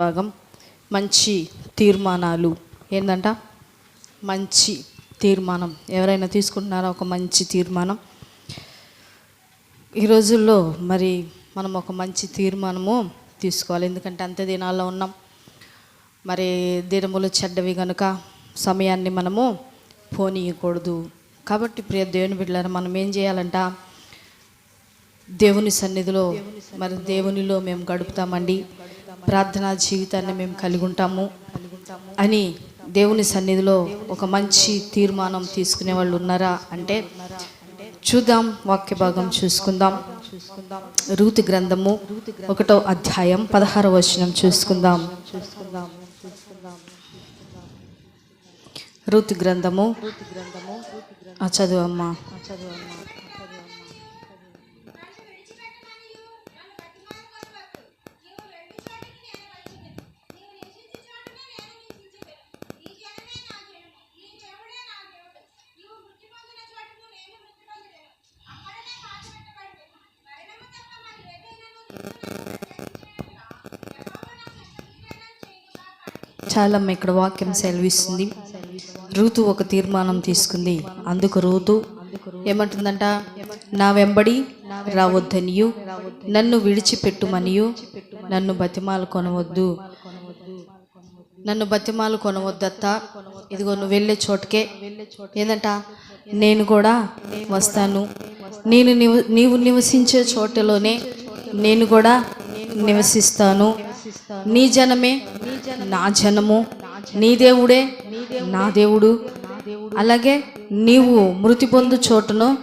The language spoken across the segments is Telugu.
భాగం మంచి తీర్మానాలు. ఏంటంట మంచి తీర్మానం. ఎవరైనా తీసుకుంటున్నారా ఒక మంచి తీర్మానం? ఈ రోజుల్లో మరి మనం ఒక మంచి తీర్మానము తీసుకోవాలి. ఎందుకంటే అంతే దినాల్లో ఉన్నాం. మరి దినములు చెడ్డవి కనుక సమయాన్ని మనము పోనీయకూడదు. కాబట్టి ప్రియ దేవుని బిడ్డలారా మనం ఏం చేయాలంట? దేవుని సన్నిధిలో మరి దేవునిలో మేము గడుపుతామండి. ప్రార్థనా జీవితాన్ని మేము కలిగి ఉంటాము అని దేవుని సన్నిధిలో ఒక మంచి తీర్మానం తీసుకునే వాళ్ళు ఉన్నారా అంటే చూద్దాం వాక్య భాగం చూసుకుందాం. రూతు గ్రంథము ఒకటో అధ్యాయం పదహార వచనం చూసుకుందాం. రూతు గ్రంథము. ఆ చదువు అమ్మా. చాలా ఇక్కడ వాక్యం సెలవిస్తుంది. రూతు ఒక తీర్మానం తీసుకుంది. అందుకు రూతు ఏమంటుందంట? నా వెంబడి రావద్దనియు నన్ను విడిచిపెట్టుమనియు నన్ను బతిమాలు కొనవద్దు. నన్ను బతిమాలు కొనవద్దత్త. ఇదిగో నువ్వు వెళ్ళే చోటుకే. ఏందంట? నేను కూడా వస్తాను. నేను నివ నీవు నివసించే చోటలోనే నేను కూడా నివసిస్తాను. నీ జనమే నా జనము నీ దేవుడే నా దేవుడు. అలాగే నీవు మృతి పొందు చోటును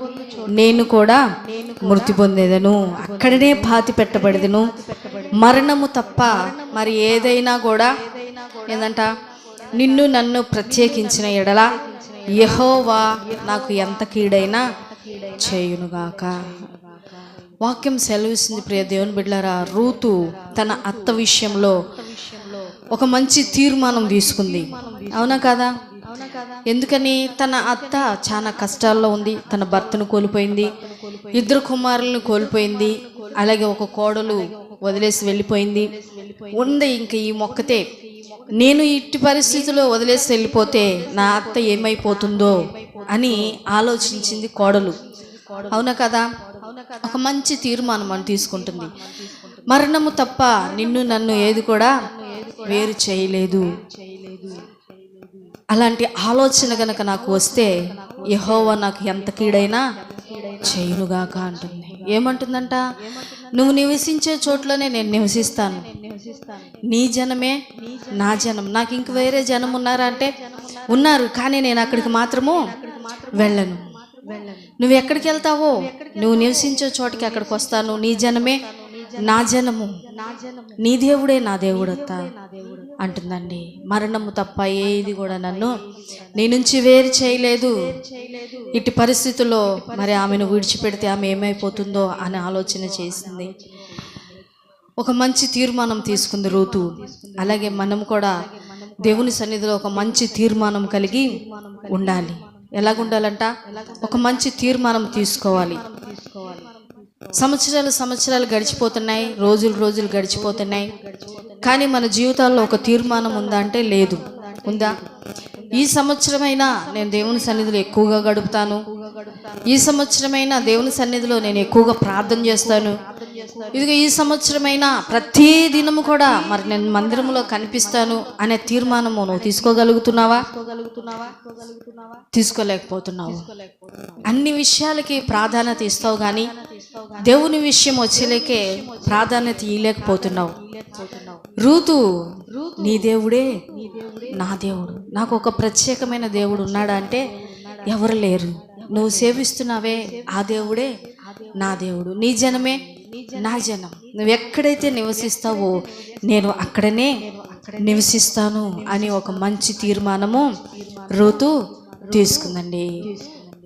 నేను కూడా మృతి పొందేదను. అక్కడనే పాతి పెట్టబడిదను. మరణము తప్ప మరి ఏదైనా కూడా ఏందంట? నిన్ను నన్ను ప్రత్యేకించిన ఎడల యహోవా నాకు ఎంత కీడైనా చేయునుగాక. వాక్యం సెలవిస్తుంది ప్రియ దేవుని బిడ్డారా రూతు తన అత్త విషయంలో ఒక మంచి తీర్మానం తీసుకుంది. అవునా కదా? ఎందుకని? తన అత్త చాలా కష్టాల్లో ఉంది. తన భర్తను కోల్పోయింది. ఇద్దరు కుమారులను కోల్పోయింది. అలాగే ఒక కోడలు వదిలేసి వెళ్ళిపోయింది. ఉంది ఇంక ఈ మొక్కతే. నేను ఇట్టి పరిస్థితిలో వదిలేసి వెళ్ళిపోతే నా అత్త ఏమైపోతుందో అని ఆలోచించింది కోడలు. అవునా కదా? ఒక మంచి తీర్మానం అని తీసుకుంటుంది. మరణము తప్ప నిన్ను నన్ను ఏది కూడా వేరు చేయలేదు. అలాంటి ఆలోచన గనక నాకు వస్తే యహోవా నాకు ఎంత కీడైనా చేయునుగాక అంటుంది. ఏమంటుందంట? నువ్వు నివసించే చోట్లోనే నేను నివసిస్తాను. నీ జనమే నా జనం. నాకు ఇంక వేరే జనం ఉన్నారా అంటే ఉన్నారు? కానీ నేను అక్కడికి మాత్రము వెళ్ళను. నువ్వు ఎక్కడికి వెళ్తావో? నువ్వు నివసించే చోటికి అక్కడికి వస్తాను. నీ జనమే నా జనము. నీ దేవుడే నా దేవుడత్త అంటుందండి. మరణము తప్ప ఏది కూడా నన్ను నీ నుంచి వేరు చేయలేదు. ఇటు పరిస్థితుల్లో మరి ఆమెను విడిచిపెడితే ఆమె ఏమైపోతుందో అని ఆలోచన చేసింది. ఒక మంచి తీర్మానం తీసుకుంది రూతు. అలాగే మనం కూడా దేవుని సన్నిధిలో ఒక మంచి తీర్మానం కలిగి ఉండాలి. ఎలాగుండాలంట? ఒక మంచి తీర్మానం తీసుకోవాలి. సంవత్సరాలు సంవత్సరాలు గడిచిపోతున్నాయి రోజులు రోజులు గడిచిపోతున్నాయి. కానీ మన జీవితాల్లో ఒక తీర్మానం ఉందా అంటే లేదు. ఉందా? ఈ సంవత్సరమైనా నేను దేవుని సన్నిధిలో ఎక్కువగా గడుపుతాను. ఈ సంవత్సరమైనా దేవుని సన్నిధిలో నేను ఎక్కువగా ప్రార్థన చేస్తాను. ఇదిగో ఈ సంవత్సరమైనా ప్రతి దినము కూడా మరి నేను మందిరంలో కనిపిస్తాను అనే తీర్మానము నువ్వు తీసుకోగలుగుతున్నావా? తీసుకోలేకపోతున్నావు. అన్ని విషయాలకి ప్రాధాన్యత ఇస్తావు కానీ దేవుని విషయం వచ్చేలేకే ప్రాధాన్యత ఇవ్వలేకపోతున్నావు రూతు నీ దేవుడే నా దేవుడు. నాకు ఒక ప్రత్యేకమైన దేవుడు ఉన్నాడా అంటే ఎవరు లేరు. నువ్వు సేవిస్తున్నావే ఆ దేవుడే నా దేవుడు. నీ జనమే నా జనం. నువ్వు ఎక్కడైతే నివసిస్తావో నేను అక్కడనే నివసిస్తాను అని ఒక మంచి తీర్మానము రోతు తీసుకుందండి.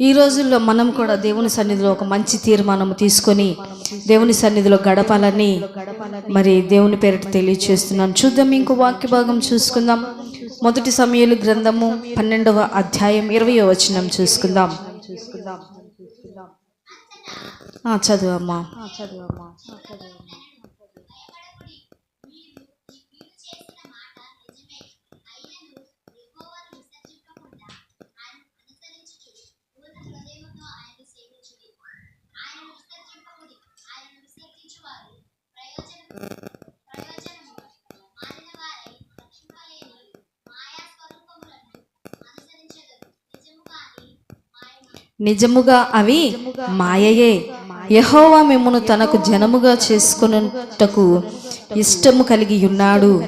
ఈ రోజుల్లో మనం కూడా దేవుని సన్నిధిలో ఒక మంచి తీర్మానం తీసుకొని దేవుని సన్నిధిలో గడపాలని మరి దేవుని పేరిట తెలియచేస్తున్నాను. చూద్దాం ఇంకో వాక్య భాగం చూసుకుందాం. మొదటి సమయాలు గ్రంథము పన్నెండవ అధ్యాయం ఇరవై వచనం చూసుకుందాం. చూసుకుందాం. చూసుకుందాం చదువు అమ్మా చదువు అమ్మా చదువు అమ్మా Thank you. నిజముగా అవి మాయయే. యహోవా మిమ్మను తనకు జనముగా చేసుకొనుటకు ఇష్టము కలిగి ఉన్నాడు.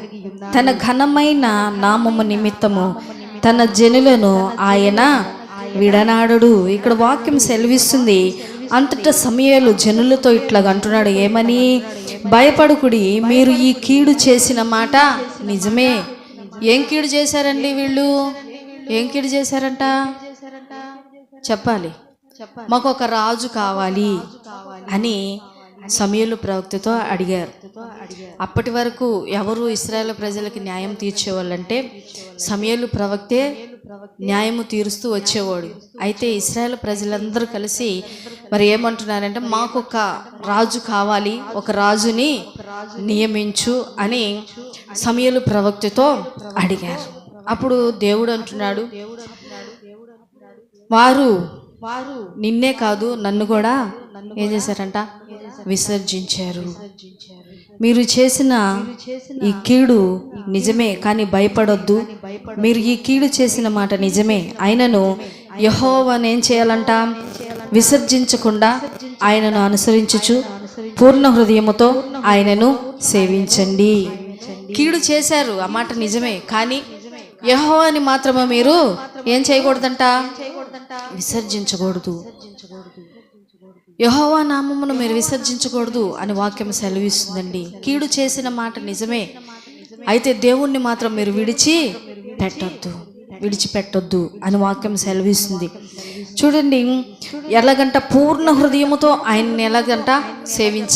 తన ఘనమైన నామము నిమిత్తము తన జనులను ఆయన విడనాడడు. ఇక్కడ వాక్యం సెలవిస్తుంది అంతటా సమయాలు జనులతో ఇట్లా అంటున్నాడు. ఏమని? భయపడుకుడి. మీరు ఈ కీడు చేసిన మాట నిజమే. ఏం కీడు చేశారండి వీళ్ళు? ఏం కీడు చేశారంట? చెప్పాలి. మాకు ఒక రాజు కావాలి అని సమయలు ప్రవక్తతో అడిగారు. అప్పటి వరకు ఎవరు ఇస్రాయేల్ ప్రజలకి న్యాయం తీర్చేవాళ్ళంటే సమయలు ప్రవక్తే న్యాయము తీరుస్తూ వచ్చేవాడు. అయితే ఇస్రాయేల్ ప్రజలందరూ కలిసి మరి ఏమంటున్నారంటే మాకు ఒక రాజు కావాలి ఒక రాజుని నియమించు అని సమయలు ప్రవక్తతో అడిగారు. అప్పుడు దేవుడు అంటున్నాడు వారు వారు నిన్నే కాదు నన్ను కూడా ఏం చేశారంట? విసర్జించారు. మీరు చేసిన ఈ కీడు నిజమే కానీ భయపడొద్దు. మీరు ఈ కీడు చేసిన మాట నిజమే. అయినను యహోవాని ఏం చేయాలంట? విసర్జించకుండా ఆయనను అనుసరించుచు పూర్ణ హృదయముతో ఆయనను సేవించండి. కీడు చేశారు ఆ మాట నిజమే కానీ యహోవాని మాత్రమే మీరు ఏం చేయకూడదంట? విసర్జించకూడదు. యహోవా నామమును మీరు విసర్జించకూడదు అని వాక్యం సెలవిస్తుందండి. కీడు చేసిన మాట నిజమే. అయితే దేవుణ్ణి మాత్రం మీరు విడిచి పెట్టొద్దు. విడిచిపెట్టొద్దు అని వాక్యం సెలవిస్తుంది. చూడండి ఎలాగంట పూర్ణ హృదయముతో ఆయన్ని ఎలాగంట సేవించాలి